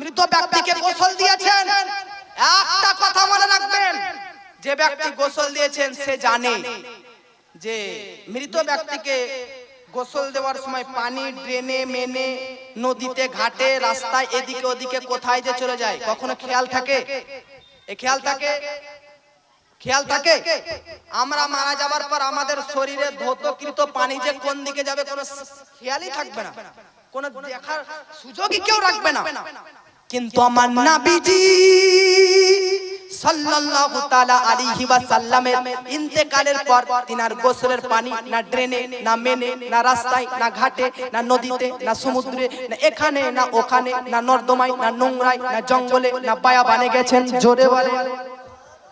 মৃত ব্যক্তিকে গোসল দিয়েছেন। একটা কথা মনে রাখবেন, যে ব্যক্তি গোসল দিয়েছেন সে জানে যে মৃত ব্যক্তিকে গোসল দেওয়ার সময় পানি ড্রেনে, মেনে নদীতে, ঘাটে, রাস্তায়, এদিকে, ওদিকে, কোথায় যে চলে যায়, কখনো খেয়াল থাকে? এ খেয়াল থাকে? খেয়াল থাকে? আমরা মারা যাবার পর আমাদের শরীরে ধৌতকৃত পানি যে কোন দিকে যাবে, কোনো খেয়ালই থাকবে না। কোনো দেখার সুযোগই কেউ রাখবে না। কিন্তু আমার নাবিজি সাল্লাল্লাহু তাআলা আলাইহি ওয়াসাল্লামের ইন্তেকালের পর তিনার গোসলের পানি না ড্রেনে না মেনে না রাস্তায় না ঘাটে না নদীতে না সমুদ্রে না এখানে না ওখানে না নর্দমায় না নোংরায় না জঙ্গলে না পায়া বানে গেছেন জোরে বলে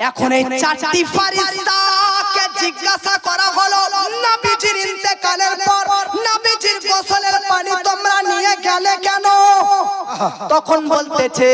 এখন এই চারটি ফারিস্তাকে জিজ্ঞাসা করা হলো নবীজির ইন্তেকালের পর নবীজির গোসলের পানি তোমরা নিয়ে গেলে কেন? তখন বলতেছে,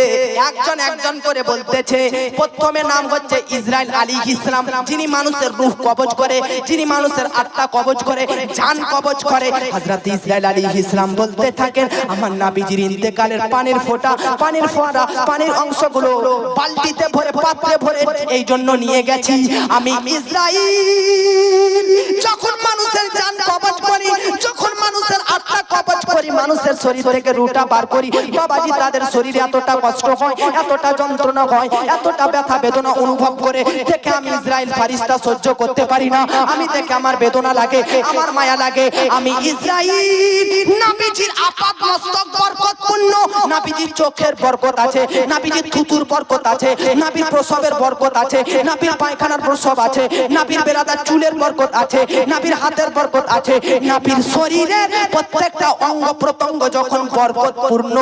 একজন একজন করে বলতেছে, প্রথমে নাম হচ্ছে ইসরাইল আলী ইসলাম, যিনি মানুষের রূহ কবজ করে, যিনি মানুষের আত্মা কবজ করে, জান কবজ করে। হযরত ইসরাইল আলী ইসলাম বলতে থাকেন, আমার নাবিজির ইন্তেকালের পানির ফোঁটা পানির ফোঁটা, পানির অংশগুলো বালতিতে ভরে, পাত্রে ভরে এই জন্য নিয়ে গেছি। আমি ইসরাইল, যখন মানুষের জান কবজ করি, যখন মানুষের আত্মা কবজ করি, মানুষের শরীর থেকে রুটা বার করি বাবাজি তাদের শরীরে এতটা কষ্ট হয়, এতটা যন্ত্রণা হয়, এতটা ব্যথা বেদনা অনুভব করে, দেখে আমি ইসরায়েল ফারিস্তা সহ্য করতে পারি না। আমি দেখে আমার বেদনা লাগে, আমার মায়া লাগে। আমি ইসরায়েল নাবিজির আপাত মস্তক বরকতপূর্ণ। নাবিজির চোখের বরকত আছে, নাবিজির থুতুর বরকত আছে, নাবির প্রসবের বরকত আছে, নাবির পায়খানার প্রসব আছে, নাবির বেরাদার চুলের বরকত আছে, নাবির হাতের বরকত আছে, নাবির শরীরের প্রত্যেকটা অঙ্গ প্রত্যঙ্গ যখন বরকতপূর্ণ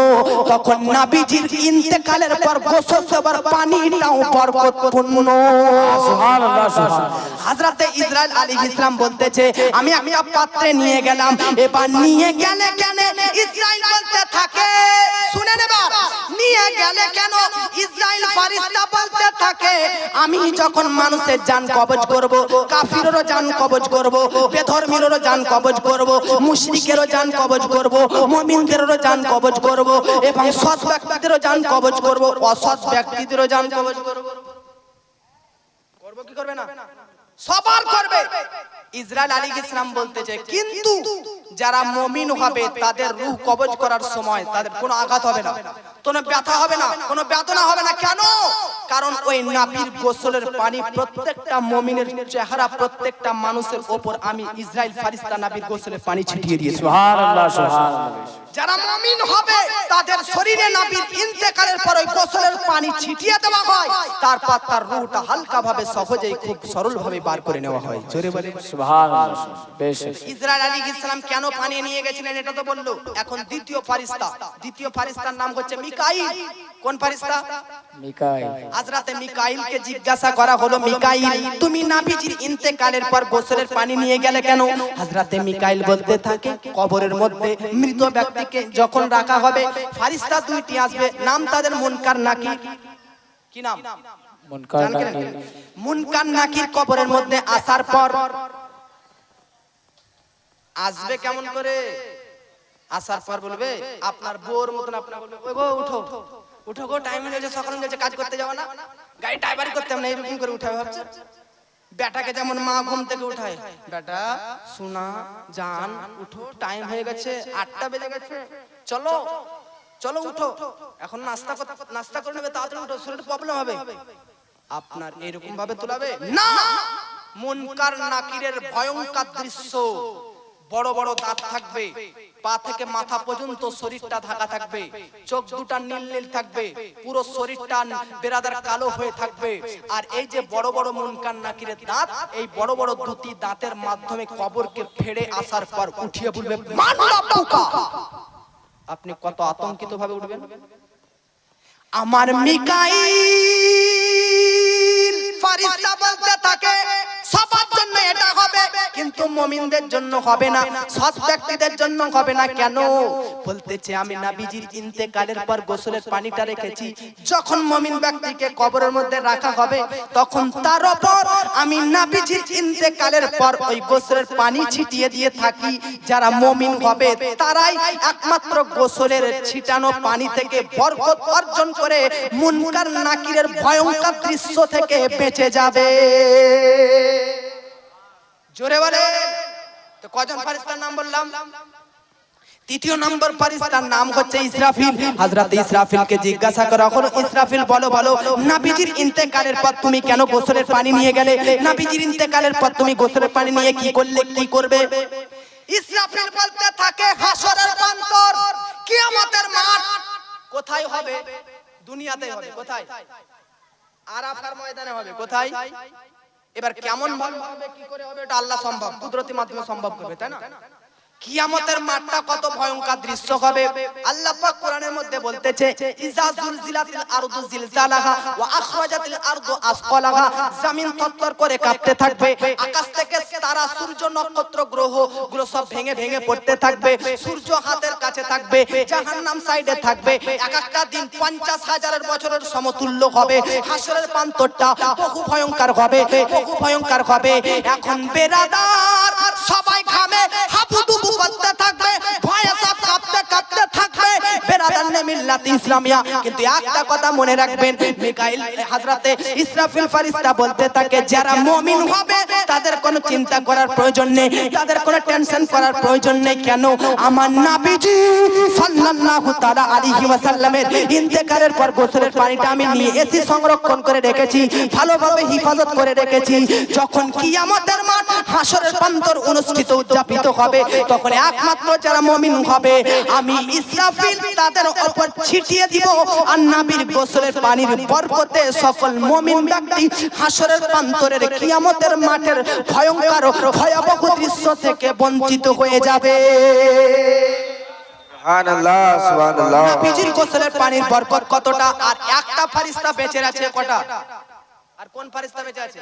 তখন নাবিজির ইন্তেকালের পর গোসল দেবার পানিটাও বরকতপূর্ণ সুবহানাল্লাহ সুবহানাল্লাহ। হাজরাতে ইসরায়েল আলী ইসলাম বলতেছে আমি একটা পাত্রে নিয়ে গেলাম এবার নিয়ে গেলে কেন? ইসরায়েল বলতে থাকে শুনে নেবার নিয়ে গেলে কেন? ইসরায়েল ফারিস্তা বলতে থাকে, আমি যখন মানুষের যান কবজ করব, কাফিরেরও যান কবজ করব, বেধর্মীরও যান কবজ করব, মুশরিকেরও যান কবজ করব, মুমিনদেরও যান কবজ করব, এবং সৎ ব্যক্তিদেরও যান কবজ করব, অসৎ ব্যক্তিদেরও যান কবজ করব। করব কি করবে না? সবার করবে। ইসরায়েল আলী ইসলাম বলতে বলতেছে কিন্তু যারা মমিন হবে, তাদের রুহ কবজ করার সময় তাদের কোনো আঘাত হবে না। কোনো ব্যথা হবে না, কোনো বেদনা হবে না। কেন? কারণ ওই নাপির গোসলের পানি প্রত্যেকটা মমিনের চেহারা, প্রত্যেকটা মানুষের ওপর আমি ইসরায়েল ফারিস্তা নাপির গোসলের পানি ছিটিয়ে দিয়েছি। যারা মমিন হবে তাদের শরীরে নাবির ইন্তেকালের পর ওই গোসলের পানি ছিটিয়ে দেওয়া হয়। তারপর তার রুটা হালকা ভাবে সহজেই খুব সরল ভাবে বার করে নেওয়া হয়। জোরে বলে ইসরায়েল আলী ইসলাম কেন পানি নিয়ে গেছিলেন এটা তো বলল। এখন দ্বিতীয় ফারিস্তা দ্বিতীয় ফারিস্তার নাম হচ্ছে মিকাইল। কোন ফারিস্তা মিকাইল। হাজরাতে মিকাইলকে জিজ্ঞাসা করা হলো মিকাইল তুমি নাবিজির ইন্তেকালের পর গোসলের পানি নিয়ে গেলে কেন? হাজরাতে মিকাইল বলতে থাকে কবরের মধ্যে মৃত ব্যক্তিকে যখন রাখা হবে ফারিস্তা দুইটি আসবে নাম তাদের মুনকার নাকি? কি নাম? মুনকার নাকি? মুনকার নাকির কবরের মধ্যে আসার পর? আসবে কেমন করে? আসার পর বলবে আপনার বোর মতন আপনার বলবে ওই গো উঠো উঠো গো টাইম হয়ে সকাল হয়ে গেছে, কাজ করতে যাব না। গাড়ি ড্রাইভারি করতে হবে না এরকম করে উঠাবে ভাবছে। বেটাকে যেমন মা ঘুম থেকে উঠায়, বেটা, শোনা, জান, উঠো টাইম হয়ে গেছে, আটটা বেজে গেছে। চলো চলো উঠো। এখন নাস্তা নাস্তা করে নেবে, তাড়াতাড়ি উঠো শরীরে প্রবলেম হবে। আপনার এরকম ভাবে তোলাবে? না! মুনকার নাকিরের ভয়ঙ্কর দৃশ্য। বড় বড় দাঁত থাকবে। পা থেকে মাথা পর্যন্ত শরীরটা ঢাকা থাকবে, চোখ দুটা নীল নীল থাকবে, পুরো শরীরটা বেরাদার কালো হয়ে থাকবে। আর এই যে বড় বড় মুনকার নাকিরের দাঁত, এই বড় বড় দুটি দাঁতের মাধ্যমে কবরকে ফেড়ে আসার পর উঠিয়ে বলবে আপনি কত আতঙ্কিত ভাবে উঠবেন? আমার মিকাইল ফারিস্তা বলতে থাকে সবার জন্য এটা হবে, কিন্তু মমিনদের জন্য হবে না, সৎ ব্যক্তিদের জন্য হবে না কেন? বলতেছে, আমি নাবিজির ইন্তেকালের পর গোসলের পানিটা রেখেছি। যখন মমিন ব্যক্তিকে কবরের মধ্যে রাখা হবে, তখন তার উপর আমি নাবিজির ইন্তেকালের পর ওই গোসলের পানি ছিটিয়ে দিয়ে থাকি। যারা মমিন হবে, তারাই একমাত্র গোসলের ছিটানো পানি থেকে বরকত অর্জন করে মুনকার নাকিরের ভয়ঙ্কর দৃশ্য থেকে বেঁচে যাবে। জোরে বলে তো কজন ফারিস্তার নাম বললাম? তৃতীয় নম্বর ফারিস্তার নাম হচ্ছে ইসরাফিল। হযরত ইসরাফিলকে জিজ্ঞাসা করা হলো ইসরাফিল, বলো বলো, নবীজির ইন্তেকালের পর তুমি কেন গোসলের পানি নিয়ে গেলে? নবীজির ইন্তেকালের পর তুমি গোসলের পানি নিয়ে কি করলে, কি করবে? ইসরাফিল বলতে থাকে, হাসরের প্রান্তর কিয়ামতের মাঠ। কোথায় হবে? দুনিয়াতে হবে, কোথায়? আরাফার ময়দানে হবে, কোথায়? এবার কেমন ভাবে কি করে হবে? এটা আল্লাহ সম্ভব। কুদরতি মাধ্যমে সম্ভব করবে তাই না? কিয়ামতের মাঠটা কত ভয়ঙ্কর দৃশ্য হবে। আল্লাহ পাক কোরআনের মধ্যে বলতেছে, ইজা জুলজিলাতিল আরদু জিলজালাহা ওয়া আখরাজাতিল আরদু আসকালাহা জমিন থরথর করে কাঁপতে থাকবে। আকাশ থেকে তারা সূর্য নক্ষত্র গ্রহগুলো সব ভেঙে ভেঙে পড়তে থাকবে। সূর্য হাতের কাছে থাকবে, জাহান্নাম সাইডে থাকবে। এক একটা দিন পঞ্চাশ হাজারের বছরের সমতুল্য হবে। হাসরের প্রান্তরটা বহু ভয়ঙ্কর হবে, বহু ভয়ঙ্কর হবে। এখন বেরাদার সবাই ঘামে, হাবুডুবু থাকবে, ভয়ে সব কাঁপতে কাঁপতে থাকবে। মিল্লাত ইসলামিয়া। কিন্তু একটা কথা মনে রাখবেন, মিকাইল ইসরাফিল বলতে থাকে, যারা হবে, তাদের কোনো চিন্তা করার প্রয়োজন নেই, তাদের কোনো টেনশন করার প্রয়োজন নেই। কেন? আমার নবীজি সাল্লাল্লাহু তাআলা আলাইহি ওয়াসাল্লামের ইন্তেকালের পর গোসলের পানিটা আমি নিয়ে এসি সংরক্ষণ করে রেখেছি, ভালোভাবে হিফাজত করে রেখেছি। যখন কিয়ামতের মাঠ হাসরের প্রান্তর অনুষ্ঠিত উদযাপিত হবে, তখন একমাত্র যারা মুমিন হবে আমি ইসরাফিল তাদের উপর ছিটিয়ে দিব আর নবীর গোসলের পানির বরকতে সকল মুমিন ব্যক্তি হাসরের প্রান্তরের কিয়ামতের মাঠের ভয়ঙ্কর ভয়াবহ দৃশ্য থেকে বঞ্চিত হয়ে যাবে। সুবহানাল্লাহ সুবহানাল্লাহ। গোসলের পানির বরকত কতটা? আর একটা ফারিস্তা বেঁচে আছে কটা? আর কোন ফারিস্তা বেঁচে আছে?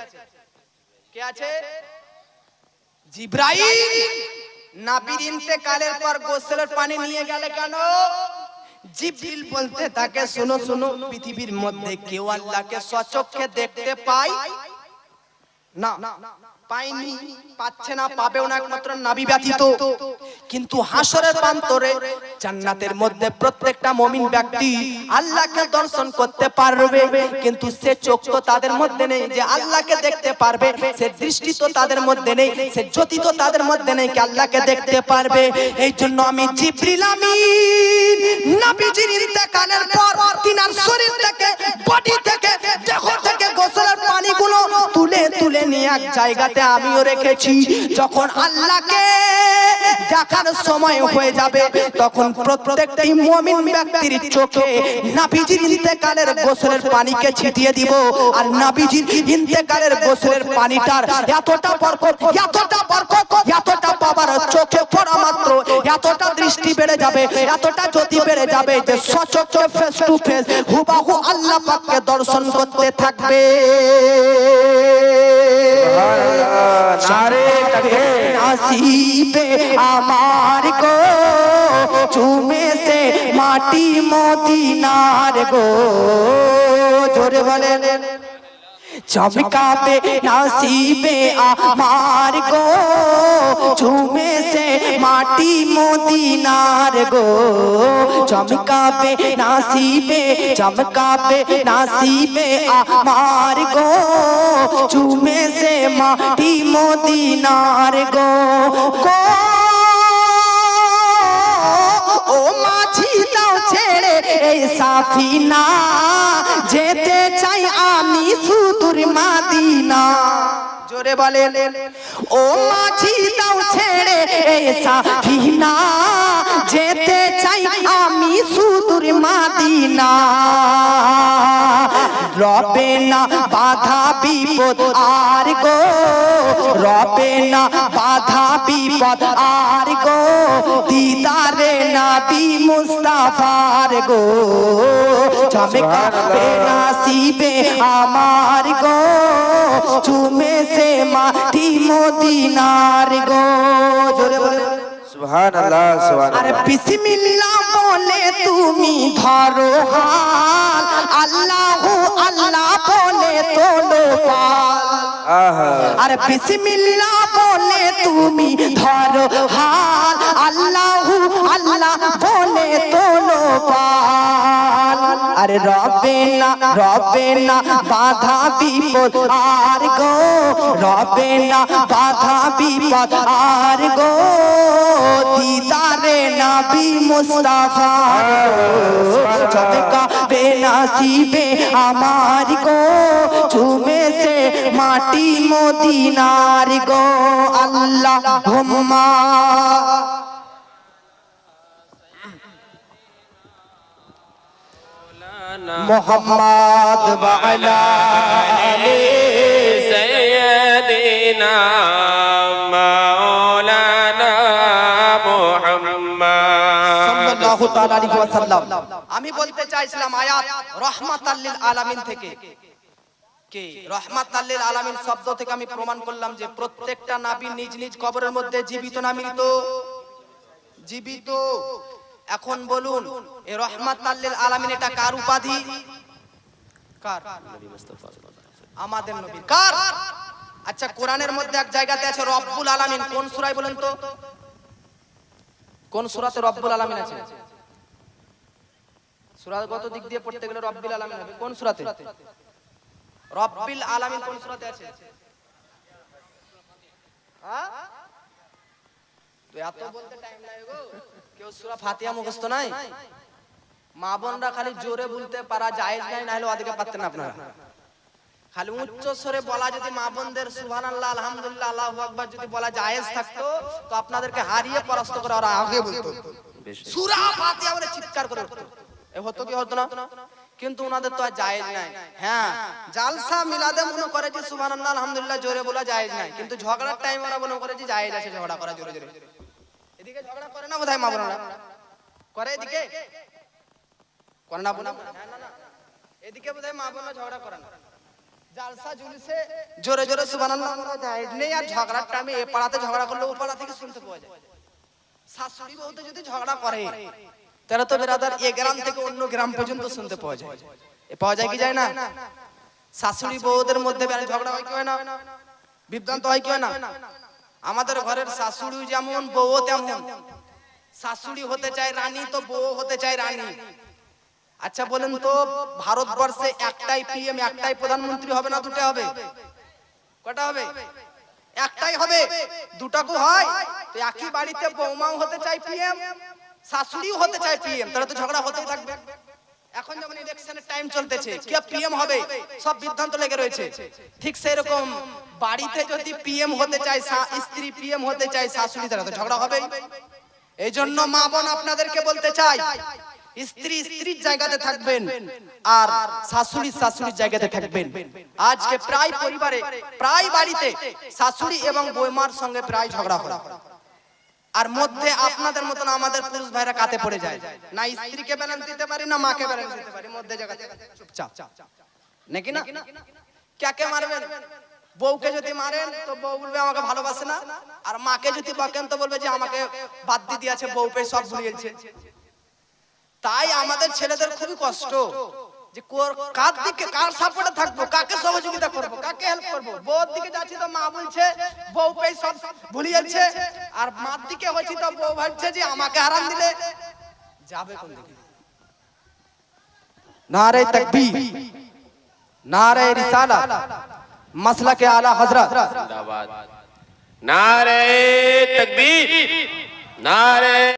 কে আছে? জিব্রাইল। নাবির ইন্তেকালের পর গোসলের পানি নিয়ে গেলে কেন? জিবরিল বলতে তাকে শুনো শুনো, পৃথিবীর মধ্যে কেউ আল্লাহকে সচক্ষে দেখতে পায়? না। পাইনি পাচ্ছে না, পাবেও না একমাত্র নাবি ব্যতীত। কিন্তু হাসরের প্রান্তরে জান্নাতের মধ্যে প্রত্যেকটা মমিন ব্যক্তি আল্লাহকে দর্শন করতে পারবে, কিন্তু সে চোখ তো তাদের মধ্যে নেই যে আল্লাহকে দেখতে পারবে, সে দৃষ্টি তো তাদের মধ্যে নেই, সে জ্যোতি তো তাদের মধ্যে নেই আল্লাহকে দেখতে পারবে। এই জন্য আমি জিব্রিল আমিন, নবীজির ইন্তেকালের পর তিনার শরীর থেকে, বডি থেকে, দেহ থেকে গোসলের পানিগুলো তুলে নিয়ে এক জায়গাতে আমিও রেখেছি। যখন আল্লাহকে দেখার সময় হয়ে যাবে, তখন প্রত্যেকটি ব্যক্তির চোখে নাবিজির ইন্তেকালের গোসলের পানিকে ছিটিয়ে দিব। আর নাবিজির ইন্তেকালের গোসলের পানিটার এতটা বরকত এতটা বরকত দৃষ্টি বেড়ে যাবে, এতটা জ্যোতি বেড়ে যাবে যে সচক্ষে ফেস টু ফেস হুবাহু আল্লাহ পাককে দর্শন করতে থাকবে। নাসিবে আমার গো চুমে সে মাটি মদিনার গো। জোরে বলেন। চমকাবে নাসিবে আমার গো ঝুমে সে মাটি মদিনার গো চমকাবে নাসিবে চমকাবে নাসিবে আমার গো ঝুমে সে মাটি মদিনার গো গো সাফিনা, যেতে চাই আমি সুদূর মাদিনা। জোরে বলেন, ও মাঝি দাও ছেড়ে সাফিনা, যেতে চাই আমি সুদূর মাদিনা। রবে না বাধা বিপদ আর গো, রবে না বাধা বিপদ আর গো দিদারে নবী মুস্তাফার গো চমকাবে নাসিবে আমার গো চুমে সে মাটি মদিনার গো। জোরে বলে সুবহান আল্লাহ সুবহান আরে বিসমিল্লাহ বলে তুমি ধরো হাল আল্লাহু আল্লাহ বলে তোলো পাল। আহা। আরে বিসমিল্লাহ বলে তুমি ধরো হাল আরে রবে না রবে না বাধা বিপদ আর গো রবে না বাধা বিপদ আর গো দিদারে নবী মুস্তাফা চমকা বেনাসিবে আমার গো চুমে সে মাটি মদিনার গো আল্লাহ হুম্মা মোহাম্মদ সৈয়দিনা মৌলানা আমি বলতে চাইছিলাম আয়াত রহমাত আলামিন থেকে। কে? রহমাত আল্লিল আলামিন শব্দ থেকে আমি প্রমাণ করলাম যে প্রত্যেকটা নাবি নিজ নিজ কবরের মধ্যে জীবিত না মৃত? জীবিত। এখন বলুন এই রহমাতাল লিল আলামিন এটা কার উপাধি? কার? আমাদের নবী কার? আচ্ছা কোরআনের মধ্যে এক জায়গাতে আছে রব্বুল আলামিন। কোন সূরায় বলেন তো? কোন সূরাতে রব্বুল আলামিন আছে? সূরাগত দিক দিয়ে পড়তে গেলে রব্বিল আলামিন হবে। কোন সূরাতে? রব্বিল আলামিন কোন আছে? হ্যাঁ তো এত বলতে টাইম গো। মা বোনরা খালি জোরে বলতে পারা, জায়েজ নাই না আপনারা। খালি উচ্চ স্বরে বলা যদি মা বোনদের আলহামদুলিল্লাহ, আল্লাহু যদি বলা জায়েজ থাকতো, তো আপনাদেরকে হারিয়ে পরাস্ত করে ওরা আগে বলতো। সূরা চিৎকার করে উঠতো। এ হতো কি হতো না? কিন্তু ওনাদের তো আর জায়েজ নাই। হ্যাঁ জালসা মিলাদে মনে করে যে জোরে বলা জায়েজ নাই। কিন্তু ঝগড়ার টাইম ওরা মনে করে যে জায়েজ আছে, ঝগড়া করা জোরে জোরে। ঝগড়া করলে থেকে শাশুড়ি যদি ঝগড়া করে, তাহলে তো বেরাদার এ গ্রাম থেকে অন্য গ্রাম পর্যন্ত শুনতে পাওয়া যায়। এ পাওয়া যায় কি যায় না? শাশুড়ি বউদের মধ্যে ঝগড়া হয় কি হয় না? বিভ্রান্ত হয় কি হয় না? আমাদের ঘরের শাশুড়ি যেমন বউ তেমন। শাশুড়ি হতে চায় রানী তো বউ হতে চায় রানী। আচ্ছা বলেন তো ভারতবর্ষে একটাই পিএম একটাই প্রধানমন্ত্রী হবে না দুটো হবে? কটা হবে? একটাই হবে। দুটাকু হয়? তো একই বাড়িতে বৌমাও হতে চাই পিএম শাশুড়িও হতে চায় পিএম তাহলে তো ঝগড়া হতেই থাকবে। এখন যেমন ইলেকশনের টাইম চলতেছে কে পিএম হবে সব বিভ্রান্ত লেগে রয়েছে। ঠিক সেই রকম বাড়িতে যদি পিএম হতে চায় স্ত্রী পিএম হতে চায় শাশুড়ি তারা তো ঝগড়া হবেই এই জন্য মা বোন আপনাদেরকে বলতে চাই স্ত্রী স্ত্রীর জায়গাতে থাকবেন আর শাশুড়ি শাশুড়ির জায়গাতে থাকবেন। আজকে প্রায় পরিবারে প্রায় বাড়িতে শাশুড়ি এবং বৌমার সঙ্গে প্রায় ঝগড়া হয়। আর মধ্যে আপনাদের মতন আমাদের পুরুষ ভাইরা কাতে পড়ে যায়। না স্ত্রীকে ব্যালেন্স দিতে পারি না মাকে ব্যালেন্স দিতে পারি। মধ্যে চুপচাপ নাকি না? কাকে মারবেন? বউকে যদি মারেন তো বউ বলবে আমাকে ভালোবাসে না। আর মাকে যদি বকেন তো বলবে যে আমাকে বাদ দিয়ে দিয়েছে বউ পেয়ে সব ভুলিয়েছে। তাই আমাদের ছেলেদের খুবই কষ্ট। যে কার দিকে কার সাপোর্টে থাকব, কাকে সহযোগিতা করব, কাকে হেল্প করব? বউর দিকে যাচ্ছি তো মা বলছে, বউ পেয়ে সব ভুলে যাচ্ছে, আর মার দিকে হচ্ছি তো বউ ভাবছে যে আমাকে আরাম দিলে। যাবে কোন দিকে? নারে তাকবীর, নারে রিসালা মাসলা কে আলা হযরত। জিন্দাবাদ। নারে তাকবীর, নারে